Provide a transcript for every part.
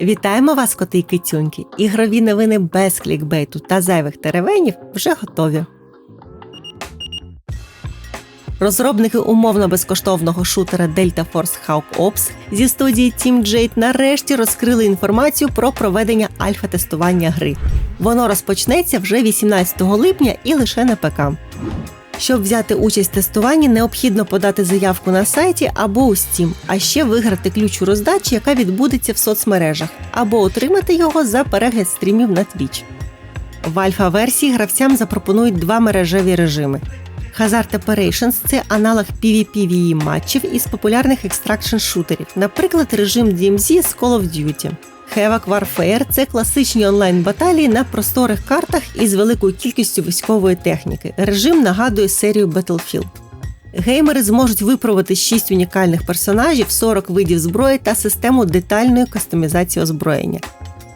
Вітаємо вас, коти й кицюньки! Ігрові новини без клікбейту та зайвих теревенів вже готові. Розробники умовно безкоштовного шутера Delta Force Hawk Ops зі студії Team Jade нарешті розкрили інформацію про проведення альфа-тестування гри. Воно розпочнеться вже 18 липня і лише на ПК. Щоб взяти участь в тестуванні, необхідно подати заявку на сайті або у Steam, а ще виграти ключ у роздачі, яка відбудеться в соцмережах, або отримати його за перегляд стрімів на Twitch. В альфа-версії гравцям запропонують два мережеві режими. Hazard Operations – це аналог PvPvE матчів із популярних екстракшн шутерів, наприклад, режим DMZ з Call of Duty. Havoc Warfare – це класичні онлайн-баталії на просторих картах із великою кількістю військової техніки. Режим нагадує серію Battlefield. Геймери зможуть випробувати 6 унікальних персонажів, 40 видів зброї та систему детальної кастомізації озброєння.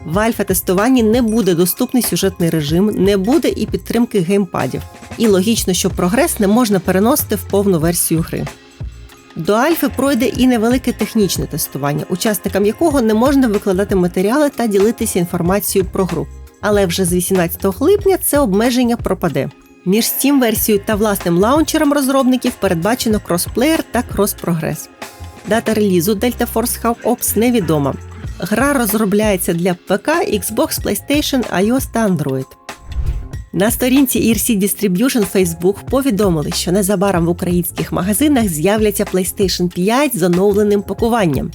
В альфа-тестуванні не буде доступний сюжетний режим, не буде і підтримки геймпадів. І логічно, що прогрес не можна переносити в повну версію гри. До Альфи пройде і невелике технічне тестування, учасникам якого не можна викладати матеріали та ділитися інформацією про гру. Але вже з 18 липня це обмеження пропаде. Між steam версією та власним лаунчером розробників передбачено кросплеєр та крос-прогрес. Дата релізу Delta Force Hawk Ops невідома. Гра розробляється для ПК, Xbox, PlayStation, iOS та Android. На сторінці ERC Distribution Facebook повідомили, що незабаром в українських магазинах з'являться PlayStation 5 з оновленим пакуванням.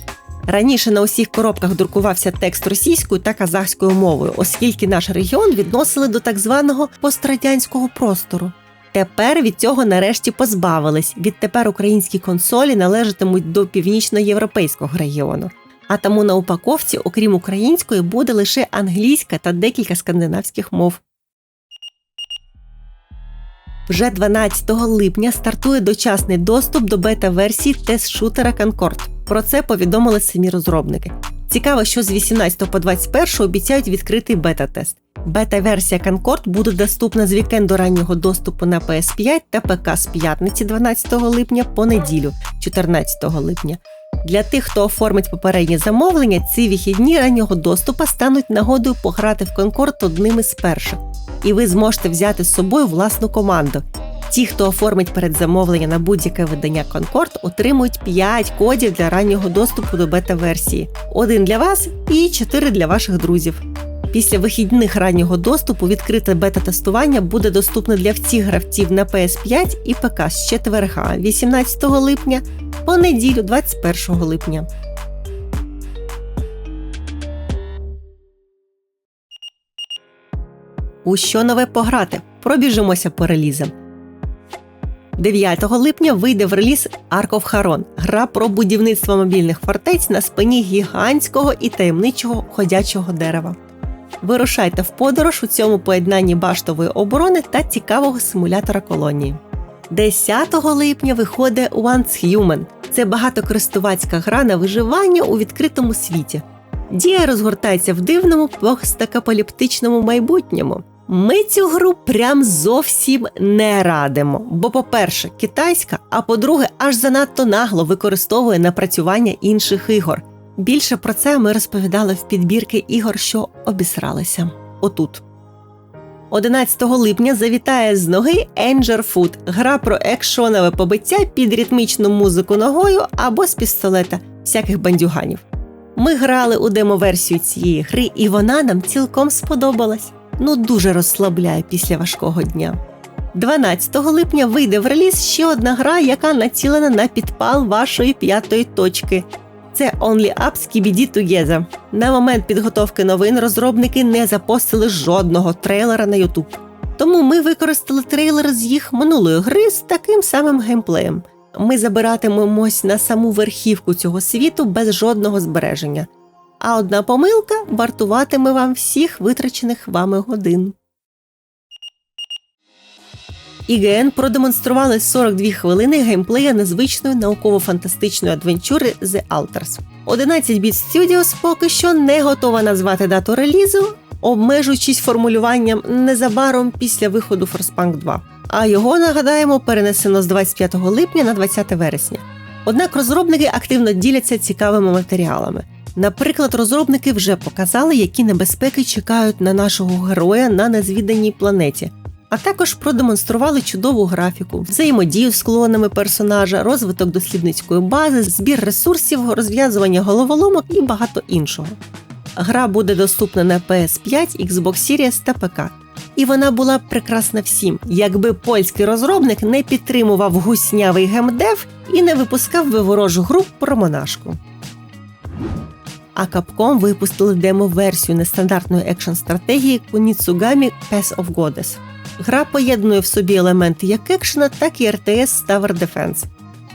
Раніше на усіх коробках друкувався текст російською та казахською мовою, оскільки наш регіон відносили до так званого пострадянського простору. Тепер від цього нарешті позбавились. Відтепер українські консолі належатимуть до північноєвропейського регіону. А тому на упаковці, окрім української, буде лише англійська та декілька скандинавських мов. Вже 12 липня стартує дочасний доступ до бета-версії тест-шутера Concord. Про це повідомили самі розробники. Цікаво, що з 18 по 21 обіцяють відкритий бета-тест. Бета-версія Concord буде доступна з вікенду раннього доступу на PS5 та ПК з п'ятниці 12 липня по неділю 14 липня. Для тих, хто оформить попереднє замовлення, ці вихідні раннього доступу стануть нагодою пограти в Конкорд одним із перших, і ви зможете взяти з собою власну команду. Ті, хто оформить передзамовлення на будь-яке видання Конкорд, отримують 5 кодів для раннього доступу до бета-версії: один для вас і 4 для ваших друзів. Після вихідних раннього доступу відкрите бета-тестування буде доступне для всіх гравців на PS5 і ПК з четверга, 18 липня по неділю 21 липня. У що нове пограти? Пробіжимося по релізам. 9 липня вийде в реліз Ark of Haron – гра про будівництво мобільних фортець на спині гігантського і таємничого ходячого дерева. Вирушайте в подорож у цьому поєднанні баштової оборони та цікавого симулятора колонії. 10 липня виходить Once Human. Це багатокористувацька гра на виживання у відкритому світі. Дія розгортається в дивному постакапаліптичному майбутньому. Ми цю гру прям зовсім не радимо. Бо, по-перше, китайська, а по-друге, аж занадто нагло використовує напрацювання інших ігор. Більше про це ми розповідали в підбірки ігор, що обісралися. Отут. 11 липня завітає з ноги Angel Food – гра про екшонове побиття під ритмічну музику ногою або з пістолета всяких бандюганів. Ми грали у демоверсію цієї гри, і вона нам цілком сподобалась. Ну дуже розслабляє після важкого дня. 12 липня вийде в реліз ще одна гра, яка націлена на підпал вашої п'ятої точки. Це Only Up Skibidi Together. На момент підготовки новин розробники не запостили жодного трейлера на YouTube. Тому ми використали трейлер з їх минулої гри з таким самим геймплеєм. Ми забиратимемось на саму верхівку цього світу без жодного збереження. А одна помилка вартуватиме вам всіх витрачених вами годин. IGN продемонстрували 42 хвилини геймплея незвичної науково-фантастичної адвенчури The Alters. 11-біт Studios поки що не готова назвати дату релізу, обмежуючись формулюванням незабаром після виходу Frostpunk 2. А його нагадаємо перенесено з 25 липня на 20 вересня. Однак розробники активно діляться цікавими матеріалами. Наприклад, розробники вже показали, які небезпеки чекають на нашого героя на незвіданій планеті, а також продемонстрували чудову графіку, взаємодію з клонами персонажа, розвиток дослідницької бази, збір ресурсів, розв'язування головоломок і багато іншого. Гра буде доступна на PS5, Xbox Series та ПК. І вона була прекрасна всім, якби польський розробник не підтримував гуснявий геймдев і не випускав би ворожу гру про монашку. А Capcom випустили демо-версію нестандартної екшн стратегії Kunitsugami Path of Goddess. Гра поєднує в собі елементи як екшена, так і RTS Tower Defense.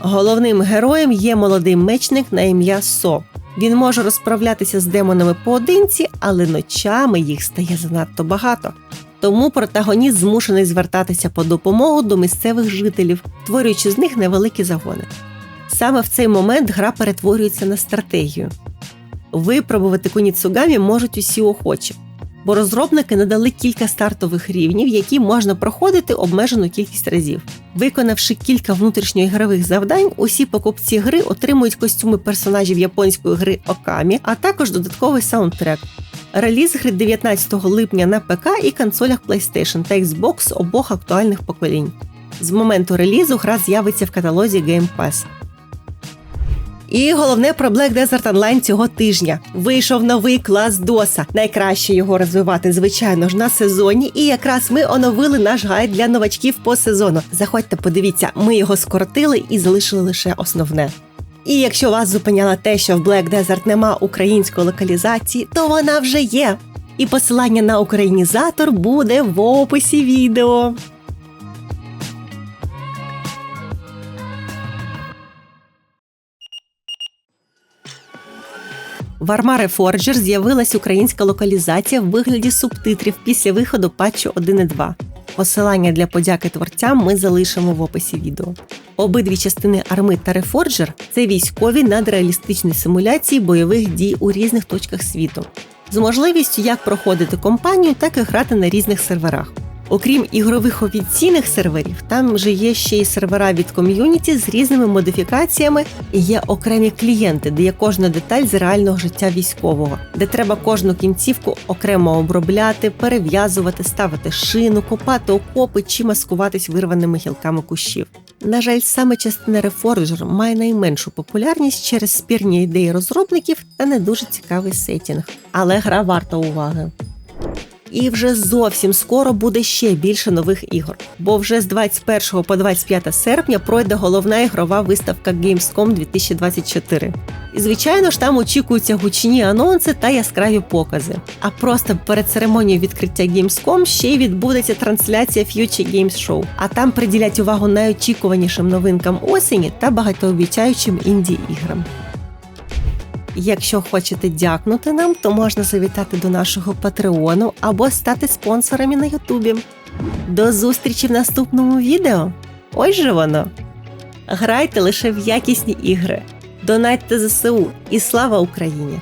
Головним героєм є молодий мечник на ім'я Со. Він може розправлятися з демонами поодинці, але ночами їх стає занадто багато. Тому протагоніст змушений звертатися по допомогу до місцевих жителів, створюючи з них невеликі загони. Саме в цей момент гра перетворюється на стратегію. Випробувати Куніцугамі можуть усі охочі, бо розробники надали кілька стартових рівнів, які можна проходити обмежену кількість разів. Виконавши кілька внутрішньоігрових завдань, усі покупці гри отримують костюми персонажів японської гри Окамі, а також додатковий саундтрек. Реліз гри 19 липня на ПК і консолях PlayStation та Xbox обох актуальних поколінь. З моменту релізу гра з'явиться в каталозі Game Pass. І головне про Black Desert Online цього тижня вийшов новий клас DOS. Найкраще його розвивати, звичайно ж, на сезоні. І якраз ми оновили наш гайд для новачків по сезону. Заходьте, подивіться, ми його скоротили і залишили лише основне. І якщо вас зупиняло те, що в Black Desert нема української локалізації, то вона вже є. І посилання на українізатор буде в описі відео. В Arma Reforger з'явилась українська локалізація в вигляді субтитрів після виходу патчу 1.2. Посилання для подяки творцям ми залишимо в описі відео. Обидві частини Арми та Reforger – це військові надреалістичні симуляції бойових дій у різних точках світу, з можливістю як проходити кампанію, так і грати на різних серверах. Окрім ігрових офіційних серверів, там вже є ще й сервера від ком'юніті з різними модифікаціями. І є окремі клієнти, де є кожна деталь з реального життя військового, де треба кожну кінцівку окремо обробляти, перев'язувати, ставити шину, копати окопи чи маскуватись вирваними гілками кущів. На жаль, саме частина Reforger має найменшу популярність через спірні ідеї розробників та не дуже цікавий сетінг. Але гра варта уваги. І вже зовсім скоро буде ще більше нових ігор, бо вже з 21 по 25 серпня пройде головна ігрова виставка Gamescom 2024. І звичайно ж там очікуються гучні анонси та яскраві покази. А просто перед церемонією відкриття Gamescom ще й відбудеться трансляція Future Games Show, а там приділять увагу найочікуванішим новинкам осені та багатообіцяючим інді іграм. Якщо хочете дякнути нам, то можна завітати до нашого патреону або стати спонсорами на Ютубі. До зустрічі в наступному відео. Ось же воно. Грайте лише в якісні ігри, донайте ЗСУ і слава Україні!